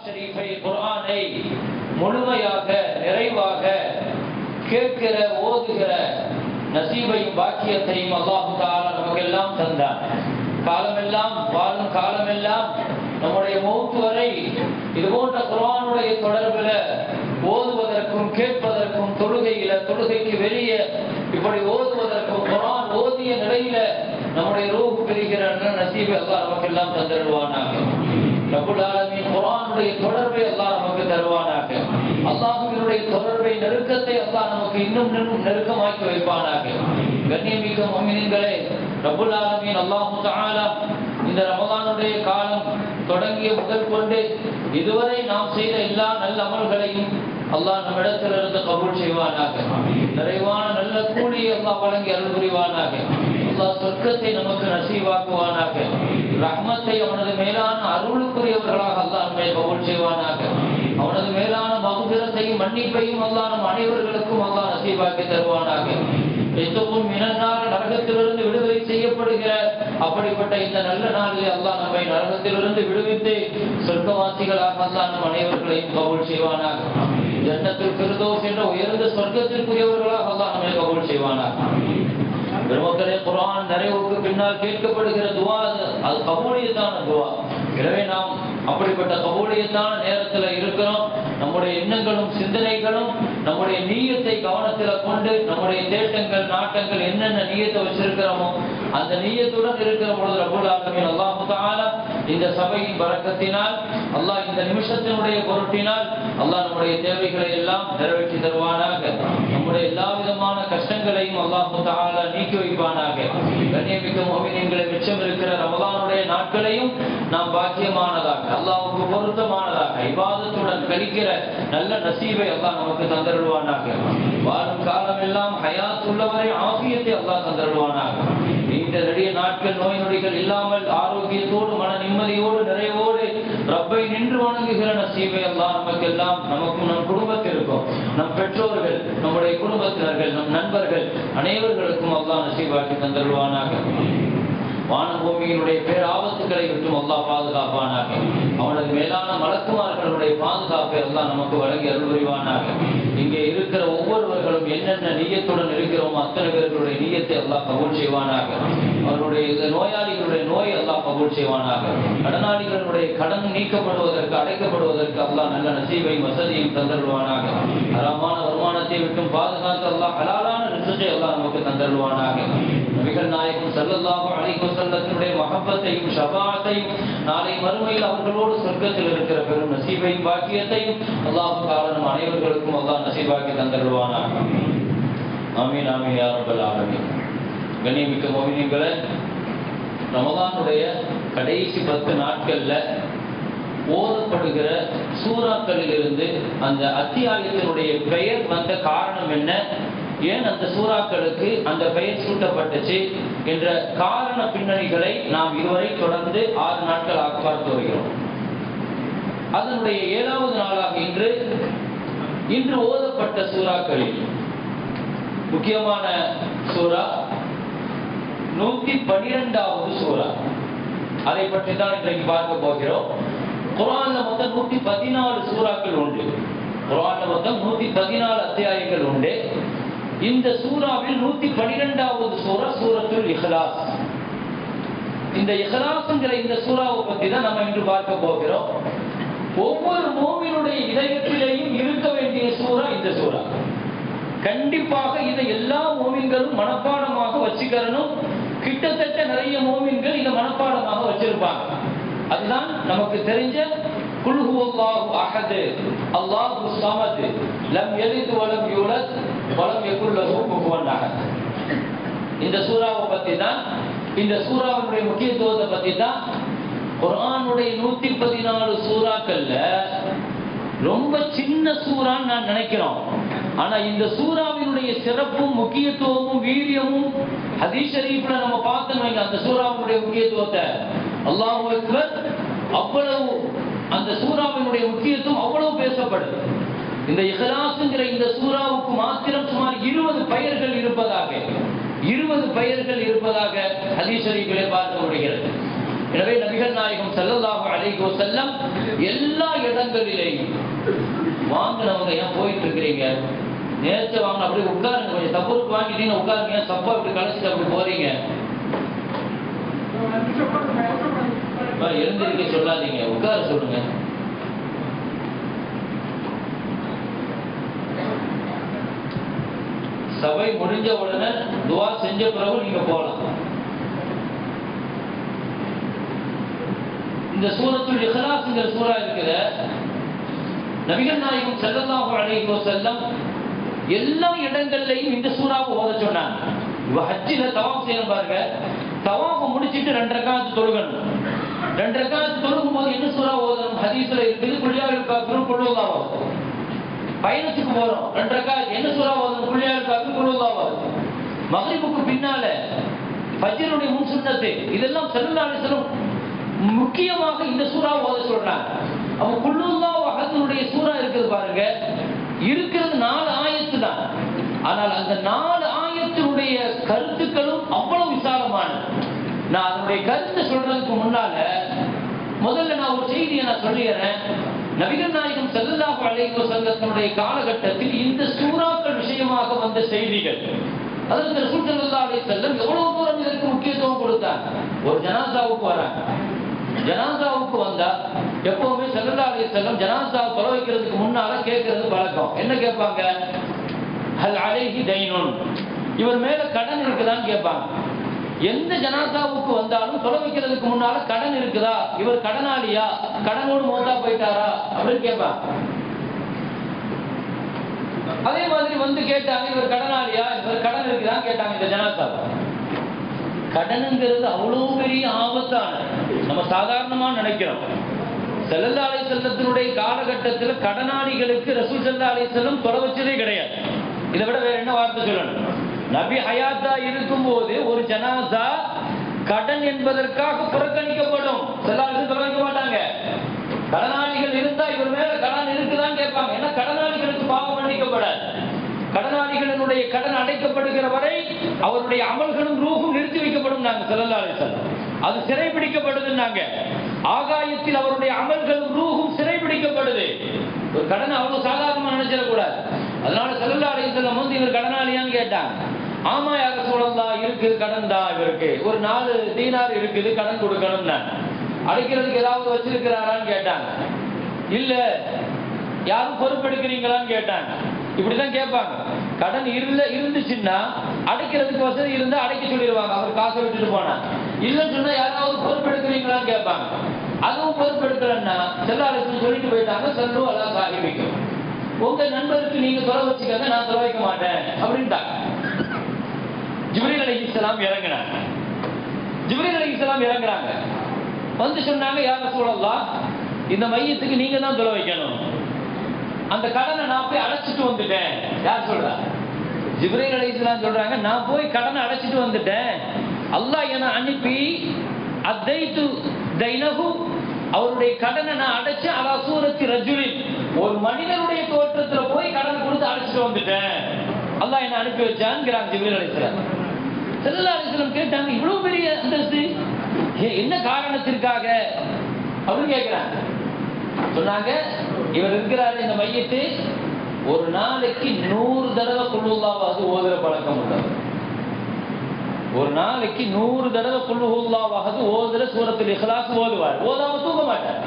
ஷரீஃபை குரானை முழுமையாக நிறைவாக கேட்கிற ஓதுகிற நசீபையும் பாக்கியத்தையும் அல்லாஹு தாலா நமக்கெல்லாம் தந்தான். காலமெல்லாம் வாழும் காலமெல்லாம் நம்முடைய மௌத்து வரை இது போன்ற குரானுடைய தொடர்பில் ஓதுவதற்கும் கேட்பதற்கும் தொழுகையில தொழுகைக்கு வெளியே இப்படி ஓதுவதற்கும் குரான் ஓதிய நிலையில நம்முடைய ரூபு பெறுகிற நசீபை அல்லாஹ் நமக்கெல்லாம் தந்திருவானாக. ஆலமீன் குர்ஆனுடைய தொடர்பை அல்லாஹ் நமக்கு தருவானாக. அல்லாஹ்வினுடைய தொடர்பை நெருக்கத்தை அல்லாஹ் நமக்கு இன்னும் இன்னும் நெருக்கமாக்கி வைப்பானாக. கண்ணியமிக்க முஃமினீன்களே ரபுல் ஆலமீன் அல்லாஹ் தஆலா இந்த ரமலானுடைய காலம் தொடங்கிய முதல் கொண்டு இதுவரை நாம் செய்த எல்லா நல்ல அமல்களையும் அல்லாஹ் நம்மிடத்திலிருந்து கபூல் செய்வானாக. நிறைவான நல்ல கூலியை அல்லாஹ் வழங்கி அருள் புரிவானாக. அல்லாஹ் சொர்க்கத்தை நமக்கு நசீவாக்குவானாக. ரஹ்மத்தை அவனது மேலான அருளுக்குரியவர்களாக அல்லாஹ் நம்மை கபூல் செய்வானாக. அவனது மேலான மகுபிரத்தையும் மன்னிப்பையும் அல்லாஹ் நம் அனைவர்களுக்கும் அல்லாஹ் நசீபாக்கி தருவானாக. எத்தவும் மினநாள் நரகத்திலிருந்து விடுதலை செய்யப்படுகிற அப்படிப்பட்ட இந்த நல்ல நாளில் அல்லாஹ் நம்மை நரகத்திலிருந்து விடுவித்து சொர்க்கவாசிகளாக அல்லாஹ் நம் அனைவர்களையும் கபூல் செய்வானாக. ஜன்னத்தில் இருந்தோ என்ற உயர்ந்த சொர்க்கத்திற்குரியவர்களாக அல்லாஹ் நம்மை கபூல் செய்வானாக. பெருமக்களே குரான் நிறைவுக்கு பின்னால் கேட்கப்படுகிற துவா அது. அது கபூலியத்தான துவா. எனவே நாம் அப்படிப்பட்ட கபூலியத்தான நேரத்தில் இருக்கிறோம். நம்முடைய எண்ணங்களும் சிந்தனைகளும் நம்முடைய நீயத்தை கவனத்தில் கொண்டு நம்முடைய தேட்டங்கள் நாட்டங்கள் என்னென்ன நீயத்தை வச்சிருக்கிறோமோ அந்த நீயத்துடன் இருக்கிற பொழுது ரபுல் ஆலமின் அல்லாஹ் இந்த சபையின் பறக்கத்தினால் அல்லாஹ் இந்த நிமிஷத்தினுடைய பொருட்டினால் அல்லாஹ் நம்முடைய தேவைகளை எல்லாம் நிறைவேற்றி தருவானாக. நம்முடைய எல்லா விதமான கஷ்டங்களையும் அல்லாஹ் தஆலா நீக்கி வைப்பானாக. கண்ணியமிக்க முஃமினீன்களை மிச்சம் இருக்கிற ரமலானுடைய நாட்களையும் நாம் பாக்கியமானதாக அல்லாஹுக்கு பொருத்தமானதாக இபாதத்துடன் கழிக்கிற நல்ல நசீவை அல்லாஹ் நமக்கு தந்தருவானாக வாழும் காலமெல்லாம் ஹயாத் உள்ளவரை ஆசியத்தை அல்லாஹ் தந்தருவானாக நீண்ட நெடிய நாட்கள் நோய் நொடிகள் இல்லாமல் ஆரோக்கியத்தோடு மன நிம்மதியோடு நிறைவோடு ரப்பை நின்று வணங்குகிற நசீபை எல்லாம் நமக்கு எல்லாம் நமக்கும் நம் குடும்பத்திற்கும் நம் பெற்றோர்கள் நம்முடைய குடும்பத்தினர்கள் நம் நண்பர்கள் அனைவர்களுக்கும் அல்லா நசீவாக்கி தந்தருவானாக வானபூமியினுடைய பேராபத்துக்களை விட்டும் அல்லாஹ் பாதுகாப்பானாக. அவனது மேலான மலக்குமார்களுடைய பாதுகாப்பை எல்லாம் நமக்கு வழங்கி அருள் புரிவானாக இங்கே இருக்கிற ஒவ்வொருவர்களும் என்னென்ன நீயத்துடன் இருக்கிறோமோ அத்தனை பேர்களுடைய நீயத்தை எல்லாம் கபூல் செய்வானாக. அவருடைய நோயாளிகளுடைய நோய் எல்லாம் கபூல் செய்வானாக. கடனாளிகளுடைய கடன் நீக்கப்படுவதற்கு அடைக்கப்படுவதற்கு எல்லாம் நல்ல நசீவையும் வசதியும் தந்தருவானாக அறமான வருமானத்தை விட்டும் பாதுகாத்து எல்லாம் ஹலாலான ரிசுகை எல்லாம் நமக்கு தந்தருவானாக நபிகள் நாயகம் செல்லல்லாகும் அலைஹி வஸல்லத்தினுடைய மகப்பத்தையும் ஷஃபாஅத்தையும் நாளை மறுமையில் அவர்களோடு சொர்க்கத்தில் இருக்கிற பெரும் நசீபையும் பாக்கியத்தையும் அல்லாஹு காரணம் அனைவர்களுக்கும் அல்லாஹ் நசீபாக்கி தந்தருவானாக. ஆமீன் ஆமீன் யா ரப்பல் ஆலமீன். கண்ணியமிக்க மோமினிகளை ரமதானுடைய கடைசி பத்து நாட்கள்ல ஓதப்படுகிற சூறாக்களிலிருந்து அந்த அத்தியாயத்தினுடைய பெயர் வந்த காரணம் என்ன? ஏன் அந்த சூறாக்களுக்கு அந்த பெயர் சூட்டப்பட்டுச்சு என்ற காரண பின்னணிகளை நாம் இதுவரை தொடர்ந்து ஆறு நாட்களாக பார்த்து வருகிறோம். அதனுடைய ஏழாவது நாளாக இன்று இன்று ஓதப்பட்ட சூறாக்களில் முக்கியமான சூறா நூத்தி பனிரெண்டாவது சூறா. அதை பற்றி தான் இன்றைக்கு பார்க்க போகிறோம். குரான்ல மொத்தம் நூத்தி பதினாலு சூறாக்கள் உண்டு. குரான்ல மொத்தம் நூத்தி பதினாலு அத்தியாயங்கள் உண்டு. இந்த சூறாவில் நூத்தி பனிரெண்டாவது சூறா சூரத்துல் இஹ்லாஸ். இந்த இஹ்லாஸ்ங்கிற இந்த சூறாவை பத்தி தான் நம்ம இன்று பார்க்க போகிறோம். ஒவ்வொரு மோமினுடைய இதயத்திலேயும் இருக்க வேண்டிய சூறா இந்த சூறா. கண்டிப்பாக இதை எல்லா மோமின்களும் மனப்பாடமாக வச்சுக்கிறனும் கிட்டத்தட்ட நிறைய மோமின்கள் இதை மனப்பாடமாக வச்சிருப்பாங்க. அதுதான் நமக்கு தெரிஞ்ச குல்ஹு அல்லாஹு அஹது அல்லாஹு சமது லம் எலிது வலம் யூலத் வளம் யகுல் லஹு இந்த சூறாவை பத்தி தான் இந்த சூறாவுடைய முக்கியத்துவத்தை பத்தி தான் குரானுடைய நூத்தி பதினாலு சூறாக்கள்ல ரொம்ப சின்ன சூறான்னு நான் நினைக்கிறோம். ஆனா இந்த சூறாவினுடைய சிறப்பும் முக்கியத்துவமும் வீரியமும் ஹதீஷ் ஷரீஃப்ல நம்ம பார்த்தோம் அந்த சூறாவினுடைய முக்கியத்துவத்தை. அல்லாஹ் அவ்வளவு அந்த சூறாவினுடைய முக்கியத்துவம் அவ்வளவு பேசப்படுது. இந்த இஹ்லாஸ்ங்கிற இந்த சூறாவுக்கு மாத்திரம் சுமார் இருபது பெயர்கள் இருப்பதாக இருபது பெயர்கள் இருப்பதாக ஷரீஃபிலே பார்க்க முடிகிறது. எனவே நபிகள் நாயகம் ஸல்லல்லாஹு அலைஹி வஸல்லம் எல்லா இடங்களிலேயும் வாங்கினவங்க ஏன் போயிட்டு இருக்கிறீங்க? நேரத்தை வாங்க அப்படியே உட்காருங்க கொஞ்சம் தப்புருக்கு வாங்கிட்டீங்க உட்காருங்க சப்பா இப்படி கழிச்சிட்டு அப்படி போறீங்க? எழுந்திருக்க சொல்லாதீங்க உட்கார சொல்லுங்க. சபை முடிஞ்ச உடனே துவா செஞ்ச பிறகு நீங்க போகலாம். இந்த சூரத்துல் இந்த சூறா இருக்கிற நபிகள் நாயகம் செல்லல்லாஹு அலைஹி செல்லம் எல்லா இடங்கள்லையும் இந்த சூறாவை ஓத சொன்னாங்க. இவ ஹஜ்ஜில தவாப் செய்யணும் பாருங்க. தவாஃபை முடிச்சிட்டு ரெண்டரை காலத்து தொழுகணும். ரெண்டரை காலத்து தொழுகும் போது என்ன சூறா ஓதணும்? ஹதீஸ்ல இருக்குது. குளியாவில் காப்பிரும் குழுவதாவும் பயணத்துக்கு போறோம். ரெண்டு என்ன சூறா ஓதணும் குளியாவில் காப்பிரும் குழுவதாவும் பின்னால ஃபஜ்ருடைய முன் சுன்னத்து இதெல்லாம் செல்லாலே செல்லும் முக்கியமாக இந்த சூறா ஓத சொல்றாங்க. அப்ப குல்லுல்லா வகத்தினுடைய சூறா இருக்குது பாருங்க. இருக்கிறது நாலு ஆயத்து தான் ஆனால் அந்த நாலு ஆயத்தினுடைய கருத்துக்களும் அவ்வளவு விசாலமானது. நான் அதனுடைய கருத்தை சொல்றதுக்கு முன்னால முதல்ல நான் ஒரு செய்தியை நான் சொல்லிடுறேன். நபிகள் நாயகம் ஸல்லல்லாஹு அலைஹி வஸல்லத்தினுடைய காலகட்டத்தில் இந்த சூறாக்கள் விஷயமாக வந்த செய்திகள். அதற்கு ரசூல் ஸல்லல்லாஹு அலைஹி எவ்வளவு தூரம் இதற்கு முக்கியத்துவம் கொடுத்தாங்க ஒரு ஜனாசாவுக்கு வராங்க. ஜனாசாவுக்கு வந்தா எப்பவுமே ஸல்லல்லாஹு அலைஹி வஸல்லம் ஜனாசா தொலை வைக்கிறதுக்கு முன்னால கேட்கறது பழக்கம். என்ன கேட்பாங்க? ஹல் அலைஹி தைனுன். இவர் மேல கடன் இருக்குதான்னு கேட்பாங்க. எந்த ஜனாசாவுக்கு வந்தாலும் சொல்ல வைக்கிறதுக்கு முன்னால கடன் இருக்குதா? இவர் கடனாளியா? கடனோடு மோதா போயிட்டாரா? அப்படின்னு கேட்பாங்க அதே மாதிரி வந்து கேட்டாங்க இவர் கடனாளியா? இவர் கடன் இருக்குதான் கேட்டாங்க இந்த ஜனாசாவை. கடனுங்கிறது அவ்வளவு பெரிய ஆபத்தான நம்ம சாதாரணமா நினைக்கிறோம். செல்லல்லா அலை செல்லத்தினுடைய காலகட்டத்தில் கடனாளிகளுக்கு ரசூல் செல்லா அலை செல்லம் தொலை வச்சதே கிடையாது. இதை விட வேற என்ன வார்த்தை சொல்லணும்? நபி ஹயாத்தா இருக்கும்போது ஒரு ஜனாசா கடன் என்பதற்காக புறக்கணிக்கப்படும். செல்லாளுக்கு தொலை மாட்டாங்க. கடனாளிகள் இருந்தா இவர் மேல கடன் இருக்குதான்னு கேட்பாங்க. ஏன்னா கடனாளிகளுக்கு பாவம் மன்னிக்கப்படாது கடனாளிகளினுடைய கடன் அடைக்கப்படுகிற வரை அவருடைய அமல்களும் ரூகும் நிறுத்தி வைக்கப்படும் நாங்க செல்லல்லாலே அது சிறைபிடிக்கப்படுதுன்னாங்க. ஆகாயத்தில் அவருடைய அமல்களும் ரூகும் சிறைபிடிக்கப்படுது. ஒரு கடன் அவ்வளவு சாதாரணமா நினைச்சிடக்கூடாது. அதனால செல்லல்லாலே செல்லம் வந்து இவர் கடனாளியான்னு கேட்டாங்க. ஆமா யார சொல்லலாம் இருக்கு கடன் தான் இவருக்கு. ஒரு நாலு தீனார் இருக்குது கடன் கொடுக்கணும்னா. அடைக்கிறதுக்கு ஏதாவது வச்சிருக்கிறாரான்னு கேட்டாங்க. இல்ல யாரும் பொறுப்பெடுக்கிறீங்களான்னு கேட்டாங்க. இப்படிதான் கேட்பாங்க. கடன் இருந்த இருந்துச்சுன்னா அடைக்கிறதுக்கு வசதி இருந்தா அடைக்க சொல்லிடுவாங்க. அவர் காசை விட்டுட்டு போனா. இல்லைன்னு சொன்னா யாராவது பொறுப்பெடுக்கிறீங்களான்னு கேட்பாங்க. அதுவும் பொறுப்பெடுக்கலன்னா செல்லாலட்சுமி சொல்லிட்டு போயிட்டாங்க. செல்லும் அதான் சாகிபிக்கும் உங்க நண்பருக்கு நீங்க தொலை வச்சுக்காங்க நான் தொலை வைக்க மாட்டேன். அப்படின்ட்டாங்க. ஜிப்ரீல் அலி இஸ்லாம் இறங்கினாங்க ஜிப்ரீல் அலி இஸ்லாம் இறங்குறாங்க. வந்து சொன்னாங்க யார சூழல்லாம் இந்த மையத்துக்கு நீங்க தான் தொலை வைக்கணும். அந்த கடனை நான் போய் அடைச்சிட்டு வந்துட்டேன். யார் சொல்றா? ஜிப்ரீல் அலைஹிஸ்ஸலாம் சொல்றாங்க நான் போய் கடனை அடைச்சிட்டு வந்துட்டேன். அல்லாஹ் என்னை அனுப்பி அத்தைத்து தைனகு அவருடைய கடனை நான் அடைச்சு அலா சூரத்தி ரஜுலின். ஒரு மனிதனுடைய தோற்றத்துல போய் கடன் கொடுத்து அடைச்சிட்டு வந்துட்டேன். அல்லாஹ் என்ன அனுப்பி வச்சான்ங்கிறாங்க ஜிப்ரீல் அலைஹிஸ்ஸலாம் செல்லல்லா அலிஸ்லம் கேட்டாங்க இவ்வளவு பெரிய அந்தஸ்து? ஏ- என்ன காரணத்திற்காக? அப்படின்னு கேட்கிறாங்க சொன்னாங்க இவர் இருக்கிறாரு இந்த மையத்து ஒரு நாளைக்கு நூறு தடவை குழுவாவது ஓதுற பழக்கம் உள்ளது ஒரு நாளைக்கு நூறு தடவை குழுவாவது ஓதுற சூரத்தில் இஹ்லாஸ் ஓதுவார். ஓதாம தூங்க மாட்டார்.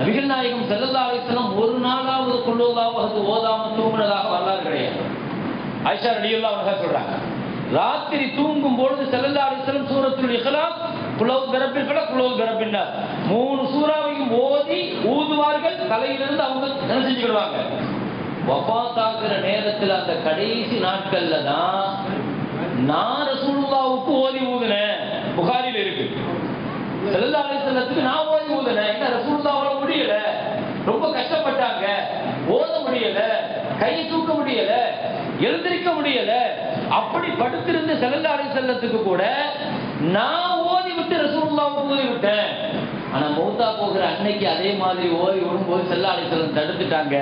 நபிகள் நாயகம் ஸல்லல்லாஹு ஒரு நாளாவது குழுவாவது ஓதாம தூங்குனதாக வரலாறு கிடையாது. ஐஷா ரலியல்லாஹு அன்ஹா சொல்றாங்க. ராத்திரி தூங்கும் பொழுது ஸல்லல்லாஹு அலைஹி வஸல்லம் சூரத்துல் இக்லாஸ் குலவு பிரபில் ஃபலக் குலவு மூணு சூறாவையும் ஓதி ஊதுவார்கள் தலையிலிருந்து அவங்க என்ன செஞ்சுக்கிடுவாங்க? வபாத்தாக்குற நேரத்தில் அந்த கடைசி நாட்கள்ல தான் நான் ரசூலுல்லாவுக்கு ஓதி ஊதுனேன். புகாரில் இருக்கு. ஸல்லல்லாஹு நான் ஓதி ஊதுனேன். என்ன ரசூலுல்லாவால் முடியல? ரொம்ப கஷ்டப்பட்டாங்க. ஓத முடியல. கையை தூக்க முடியல. எழுந்திருக்க முடியல. அப்படி படுத்திருந்த செல்லல்லா அலி செல்லத்துக்கு கூட நான் ஓதி விட்டு ரசூல்லா ஓதி விட்டேன். ஆனா மௌத்தா போகிற அன்னைக்கு அதே மாதிரி ஓதி விடும்போது செல்ல அலி செல்லம் தடுத்துட்டாங்க.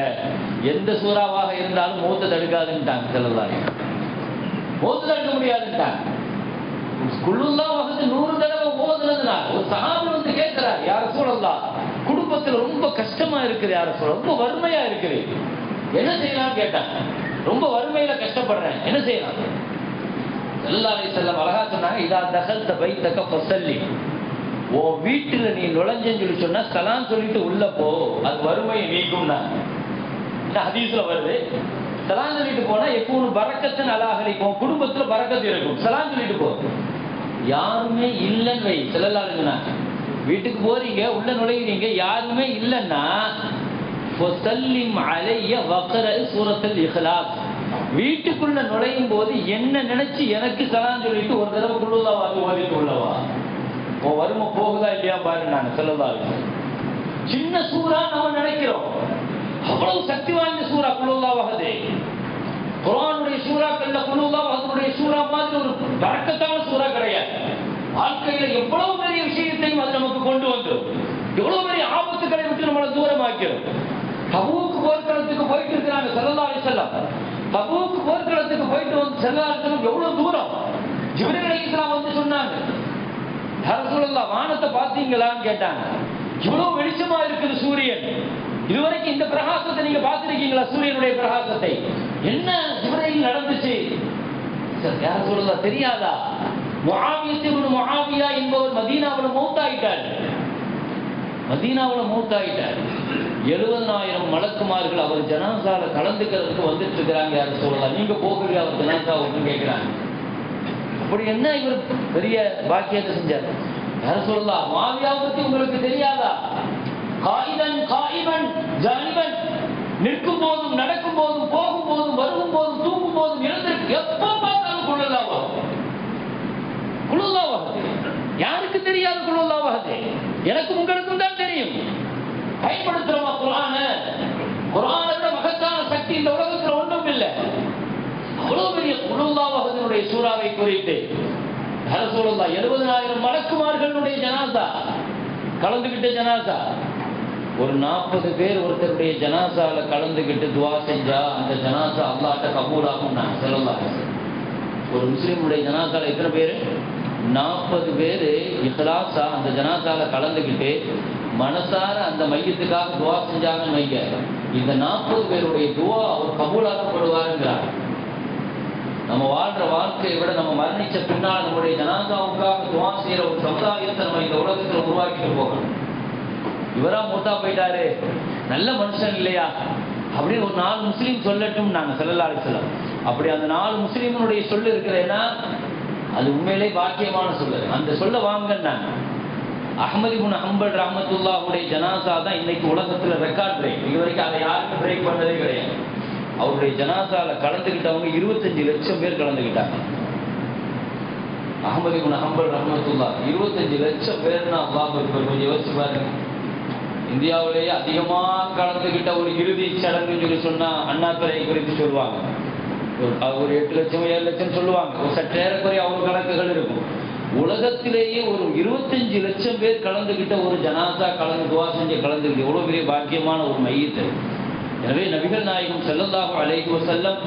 எந்த சூறாவாக இருந்தாலும் மௌத்த தடுக்காதுன்ட்டாங்க செல்லல்லா அலி வஸல்லம். மௌத்த தடுக்க முடியாதுன்ட்டாங்க. குள்ளுல்லா வந்து நூறு தடவை ஓதுனதுனால ஒரு சாமி வந்து கேட்கிறார் யார சூழல்லாம் குடும்பத்துல ரொம்ப கஷ்டமா இருக்குது யார சூழல் ரொம்ப வறுமையா இருக்குது. என்ன செய்யலாம்னு கேட்டாங்க ரொம்ப வறுமையில கஷ்டப்படுறேன். என்ன செய்யலாம்? ஸல்லல்லாஹு செல்லம் அழகா சொன்னாங்க இதா தகல்த பைத்தக ஃபஸல்லி. உன் வீட்டுல நீ நுழைஞ்சேன்னு சொல்லி சொன்னா சலாம் சொல்லிட்டு உள்ள போ. அது வறுமையை நீக்கும்னா. இந்த ஹதீஸ்ல வருது? சலான் சொல்லிட்டு போனா எப்பவும் பறக்கத்தின் அலாகரிக்கும் குடும்பத்துல பறக்கத்து இருக்கும். சலாம் சொல்லிட்டு போ. யாருமே இல்லைன்னு வை. செல்லலாளுங்கண்ணா வீட்டுக்கு போறீங்க உள்ள நுழைகிறீங்க யாருமே இல்லைன்னா ஃபஸல்லிம் அலைய வக்ர சூரத்தில் இஹ்லாஸ் வீட்டுக்குள்ள நுழையும் போது என்ன நினைச்சு எனக்கு சலாம் சொல்லிட்டு ஒரு தடவை குள்ளுதா வந்து ஓதிட்டு உள்ளவா? உன் வறுமை போகுதா இல்லையா பாரு நான் சொல்லதா சின்ன சூறா நம்ம நினைக்கிறோம். அவ்வளவு சக்தி வாய்ந்த சூறா குழுதா வகதே குரானுடைய சூறாக்கள்ல குழுதா அதனுடைய சூறா மாதிரி ஒரு பறக்கத்தான சூறா கிடையாது. வாழ்க்கையில எவ்வளவு பெரிய விஷயத்தையும் அது நமக்கு கொண்டு வந்துடும். எவ்வளவு பெரிய ஆபத்துக்களை விட்டு நம்மளை தூரமாக்கிறோம் தபூக்கு போர்க்களத்துக்கு போயிட்டு இருக்கிறாங்க செல்லல்லா செல்லம் தபூக்கு போர்க்களத்துக்கு போயிட்டு வந்து செல்லாலும் எவ்வளவு தூரம்? ஜிப்ரீல் அலைஹிஸ்ஸலாம் வந்து சொன்னாங்க அரசுல்லா வானத்தை பார்த்தீங்களான்னு கேட்டாங்க. இவ்வளவு வெளிச்சமா இருக்குது சூரியன். இதுவரைக்கும் இந்த பிரகாசத்தை நீங்க பார்த்திருக்கீங்களா? சூரியனுடைய பிரகாசத்தை. என்ன ஜிப்ரீல் நடந்துச்சு? யார் சொல்லல தெரியாதா? முஆவியத்து முஆவியா என்பவர் மதீனாவுல மூத்தாயிட்டார். மதீனாவுல மூத்தாயிட்டார். எழுபதனாயிரம் மலக்குமார்கள் அவர் ஜனாசால கலந்துக்கிறதுக்கு வந்துட்டு இருக்கிறாங்க யாரும் சொல்லலாம் நீங்க போகவே அவர் ஜனாசாவுக்கு கேட்கிறாங்க. அப்படி என்ன இவர் பெரிய பாக்கியத்தை செஞ்சார்? யாரும் சொல்லலாம் மாவியா பத்தி உங்களுக்கு தெரியாதா? காயிதன் காயிபன் ஜனிவன் நிற்கும் போதும் நடக்கும் போதும் போகும் போதும் வருகும் போதும் தூங்கும் போதும் எழுந்திருக்கு. எப்போ பார்த்தாலும் குழலாவாகும் குழலாவாகுது யாருக்கு தெரியாது குழலாவாகுது எனக்கும் உங்களுக்கும் தான் தெரியும். பயன்படுத்துறோமா குரான குரானை மகத்தான சக்தி இந்த உலகத்துல ஒன்றும் இல்லை. அவ்வளவு பெரிய குழுல்லாவகனுடைய சூறாவை குறித்து. அரசூழல்லா எழுபதனாயிரம் மலக்குமார்களுடைய ஜனாசா. கலந்துகிட்ட ஜனாசா. ஒரு நாற்பது பேர் ஒருத்தருடைய ஜனாசால கலந்துகிட்டு துவா செஞ்சா அந்த ஜனாசா அல்லாட்ட கபூலாகும் நான் சொல்லலாம் ஒரு முஸ்லீமுடைய ஜனாசால எத்தனை பேர்? நாற்பது பேர் இஹ்லாஸா அந்த ஜனாசால கலந்துக்கிட்டு மனசார அந்த மையத்துக்காக துவா செஞ்சாங்கன்னு வைங்க. இந்த நாற்பது பேருடைய துவா அவர் கபூலாக்கப்படுவாருங்கிறார். நம்ம வாழ்ற வாழ்க்கையை விட நம்ம மரணிச்ச பின்னால் நம்முடைய ஜனாதாவுக்காக துவா செய்யற ஒரு சமுதாயத்தை நம்ம இந்த உலகத்துல உருவாக்கிட்டு போகணும். இவரா மூத்தா போயிட்டாரு. நல்ல மனுஷன் இல்லையா? அப்படின்னு ஒரு நாலு முஸ்லீம் சொல்லட்டும் நாங்க செல்லலாறு செல்லம் அப்படி அந்த நாலு முஸ்லீமனுடைய சொல்லு இருக்கிறேன்னா அது உண்மையிலே பாக்கியமான சொல்லு அந்த சொல்ல வாங்க வாங்கன்னாங்க அஹமது இப்னு ஹம்பல் ரஹமத்துல்லாவுடைய ஜனாசா தான் இன்னைக்கு உலகத்துல ரெக்கார்ட் பிரேக் இது வரைக்கும் அதை யாருக்கும் பிரேக் பண்ணதே கிடையாது. அவருடைய ஜனாசால கலந்துக்கிட்டவங்க இருபத்தஞ்சு லட்சம் பேர் கலந்துக்கிட்டாங்க அகமது இப்னு ஹம்பல் ரஹமத்துல்லா இருபத்தஞ்சு லட்சம் பேர்னா அல்லாஹ் கொஞ்சம் யோசிச்சு பாருங்க. இந்தியாவிலேயே அதிகமா கலந்துக்கிட்ட ஒரு இறுதி சடங்குன்னு சொல்லி சொன்னா அண்ணாதுரை குறித்து சொல்லுவாங்க. ஒரு எட்டு லட்சம் ஏழு லட்சம் சொல்லுவாங்க. ஒரு சற்று அவங்க கணக்குகள் இருக்கும். உலகத்திலேயே ஒரு இருபத்தஞ்சு லட்சம் பேர் கலந்துக்கிட்ட ஒரு ஜனாசா கலந்து துவா செஞ்சு கலந்துக்கிட்டு எவ்வளோ பெரிய பாக்கியமான ஒரு மையத்தை எனவே நபிகள் நாயகம் ஸல்லல்லாஹு அலைஹி செல்லம்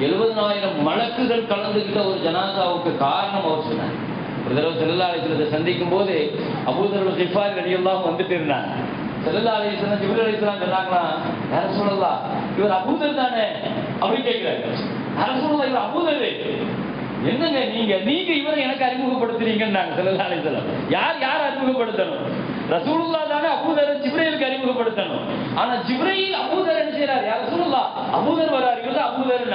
எழுபதனாயிரம் மலக்குகள் கலந்துக்கிட்ட ஒரு ஜனாசாவுக்கு காரணம் அவர் சொன்னார். ஒரு தடவை செல்லல்லா சந்திக்கும் போது அபூதர்கள் கிஃபார் வெளியெல்லாம் வந்துட்டு இருந்தாங்க செல்லல்லா அலிஸ்லாம் அலிஸ்லாம் சொன்னாங்களா யார சொல்லலாம் இவர் அபூதர் தானே? அப்படின்னு கேட்கிறாரு. அரசு இவர் அபூதர் என்னங்க நீங்க? நீங்க இவரை எனக்கு அறிமுகப்படுத்துறீங்கன்னாங்க. செல்லல்லா அலிஸ்லாம் யார் யார் அறிமுகப்படுத்தணும்? ரசூலுல்லா தானே அபூதர் ஜிப்ரைலுக்கு அறிமுகப்படுத்தணும். ஆனா ஜிப்ரையில் அபூதர் என்ன செய்யறாரு யார்? ரசூலுல்லா அபூதர் வராரு. இவர் அபூதர்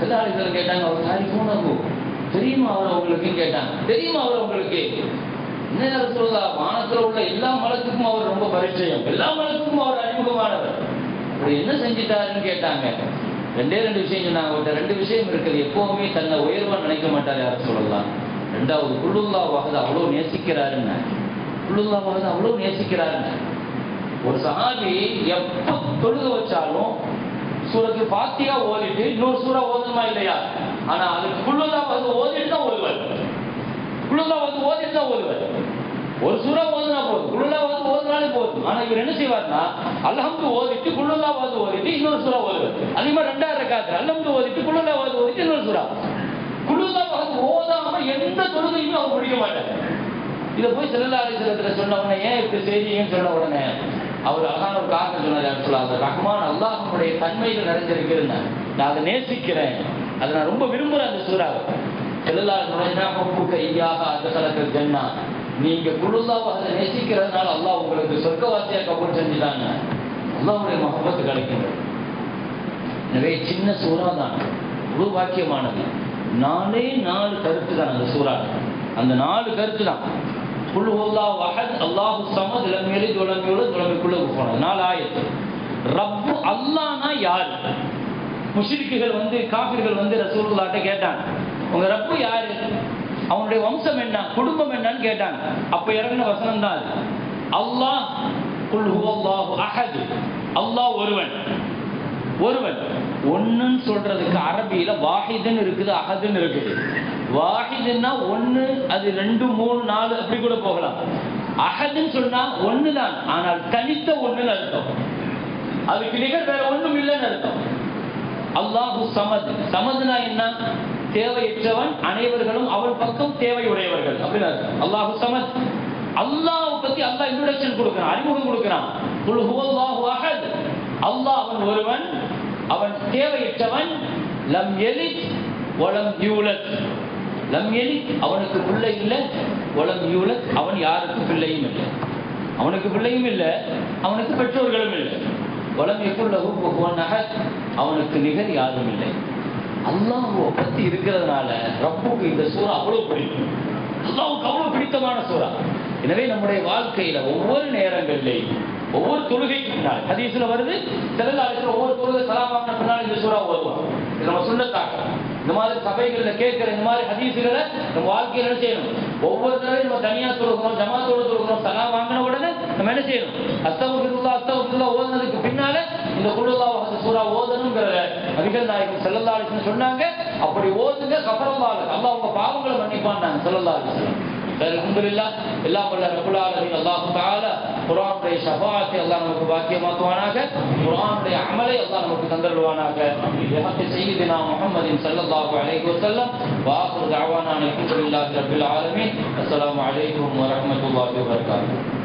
செல்லாளிகள் கேட்டாங்க அவர் சாரி போனது. தெரியுமா அவர் உங்களுக்கு கேட்டாங்க. தெரியுமா அவர் உங்களுக்கு என்ன ரசூலுல்லா வானத்துல உள்ள எல்லா மலத்துக்கும் அவர் ரொம்ப பரிச்சயம். எல்லா மலத்துக்கும் அவர் அறிமுகமானவர். அவர் என்ன செஞ்சிட்டாருன்னு கேட்டாங்க. ரெண்டே ரெண்டு விஷயம் சொன்னாங்க. அவர்கிட்ட ரெண்டு விஷயம் இருக்குது. எப்பவுமே தன்னை உயர்வாக நினைக்க மாட்டார் யாரும் சொல்லலாம். ரெண்டாவது குள்ளுல்லா வகது அவ்வளோ நேசிக்கிறாருன்னு குள்ளுல்லா வகது அவ்வளோ நேசிக்கிறாருன்னு ஒரு சஹாபி எப்ப தொழுக வச்சாலும் சூரத்து பாத்தியா ஓதிட்டு இன்னொரு சூறா ஓதுமா இல்லையா? ஆனா அதுக்கு குள்ளுல்லா வந்து ஓதிட்டு தான் ஓதுவார். குள்ளுல்லா வந்து ஓதிட்டு தான் ஓதுவார். ஒரு சூறா ஓதுனா போதும் குழுலா வந்து ஓதுனாலே போதும். ஆனா இவர் என்ன செய்வார்னா அல்ஹம்து ஓதிட்டு குள்ளுல்லா வந்து ஓதிட்டு இன்னொரு சூறா ஓதுவார். அதே மாதிரி ரெண்டாயிரம் ரக்காத்து அல்ஹம்து ஓதிட்டு குள்ளுல்லா வந்து ஓதிட்டு இன்னொரு சூறா. குள்ளுல்லா வந்து ஓதாம எந்த தொழுகையுமே அவர் முடிக்க மாட்டார். இதை போய் செல்லலாரிசலத்தில் சொன்ன உடனே ஏன் இப்படி செய்திங்கன்னு சொன்ன உடனே அவர் அழகான ஒரு காரணம் சொன்னார் சொல்லாத ரஹ்மான் அல்லாஹனுடைய தன்மையில் நிறைஞ்சிருக்கிறேன் நான் அதை நேசிக்கிறேன். அதை நான் ரொம்ப விரும்புறேன் அந்த சூறாவை. செல்லல்லா நுழைஞ்சா கையாக அந்த கலக்கல் ஜன்னா. நீங்க குழுதாவை அதை நேசிக்கிறதுனால அல்லாஹ் உங்களுக்கு சொர்க்கவாசியா கபூல் செஞ்சுட்டாங்க. அல்லாவுடைய மகப்பத்து கிடைக்கின்றது. எனவே சின்ன சூறா தான். முழு வாக்கியமானது. நாலே நாலு கருத்து தான் அந்த சூறா. அந்த நாலு கருத்து தான். குழு அல்லாஹ் வஹத் அல்லாஹு சமத் லம் யலித் துளமைக்குள்ளே யூலத் நாலு ஆயத்து ரப்பு அல்லானா யார்? முஷிரிக்குகள் வந்து காபிர்கள் வந்து ரசூல்லாட்ட கேட்டாங்க. உங்க ரப்பு யாரு? அவனுடைய வம்சம் என்ன? குடும்பம் என்னன்னு கேட்டாங்க. அப்ப இறங்கின வசனம் தான் அல்லாஹ் குல் அல்லாஹ் ஒருவன். ஒருவன். ஒண்ணுன்னு சொல்றதுக்கு அரபியில வாஹிதுன்னு இருக்குது அகதுன்னு இருக்குது. வாஹிதுன்னா ஒண்ணு அது ரெண்டு மூணு நாலு அப்படி கூட போகலாம். அகதுன்னு சொன்னா ஒண்ணுதான். ஆனால் தனித்த ஒண்ணுன்னு அர்த்தம். அதுக்கு நிகர் வேற ஒண்ணும் இல்லைன்னு அர்த்தம். அல்லாஹு சமது. சமதுனா என்ன? தேவையற்றவன் அனைவர்களும் பக்கம் தேவையுடையவர்கள். அப்படின்னு அல்லாஹு சமத். அல்லாஹ் பத்தி அல்லாஹ் இன்ட்ரோடக்ஷன் கொடுக்கிறான் அறிமுகம் கொடுக்கிறான். குல் ஹுவல்லாஹு அஹத். அல்லாஹ் அவன் ஒருவன் அவன் தேவையற்றவன். லம் எலித் வலம் யூலத். லம் எலித் அவனுக்கு பிள்ளை இல்லை வலம் யூலத் அவன் யாருக்கு பிள்ளையும் இல்லை. அவனுக்கு பிள்ளையும் இல்லை அவனுக்கு பெற்றோர்களும் இல்லை. வலம் எக்குள்ளஹு குஹுவன் அஹத் அவனுக்கு நிகர் யாரும் இல்லை. அல்லாஹ்வை பத்தி இருக்கிறதுனால ரப்புக்கு இந்த சூறா அவ்வளவு பிடிக்கும். அல்லாவுக்கு அவ்வளவு பிடித்தமான சூறா. எனவே நம்முடைய வாழ்க்கையில ஒவ்வொரு நேரங்களிலேயும் ஒவ்வொரு தொழுகைக்கு பின்னால் ஹதீஸ்ல வருது செல்லலாளத்தில் ஒவ்வொரு தொழுகை சலாமான வாங்கின பின்னால் இந்த சூறா ஓதுவோம் இது நம்ம சுண்ணத்தாக்க. இந்த மாதிரி சபைகளில் கேட்கிற இந்த மாதிரி ஹதீசுகளை நம்ம வாழ்க்கையில என்ன செய்யணும்? ஒவ்வொரு தடவையும் நம்ம தனியா தொழுகிறோம் ஜமாத்தோட தொழுகிறோம் சலா வாங்கின உடனே நம்ம என்ன செய்யணும்? அஸ்தகுல்லா அஸ்தகுல்லா ஓதுனதுக்கு பின்னால இந்த குழுல்லாவது சூறா ஓதணுங்கிற நபிகள் நாயகம் செல்லல்லாடிச்சுன்னு சொன்னாங்க. அப்படி ஓதுங்க கபரல்லாது அல்லா உங்க பாவங்களை மன்னிப்பான் நான் செல்லல்லாடிச்சு அலமதுல்லா எல்லாம் வல்ல ரபுலாளர்கள் அல்லாஹு எல்லாம் நமக்கு பாக்கியமாக்குவானாக. குரானுடைய அமலை எல்லாம் நமக்கு தந்தருவானாக எமக்கு செய்தினா முகமதின் சல்லல்லாஹு அலைஹி வசல்லம் வாக்குர் தாவானான அலமதுல்லாஹி ரபில் ஆலமீன். அஸ்ஸலாமு அலைக்கும் வரஹ்மத்துல்லாஹி வபரகாத்துஹு.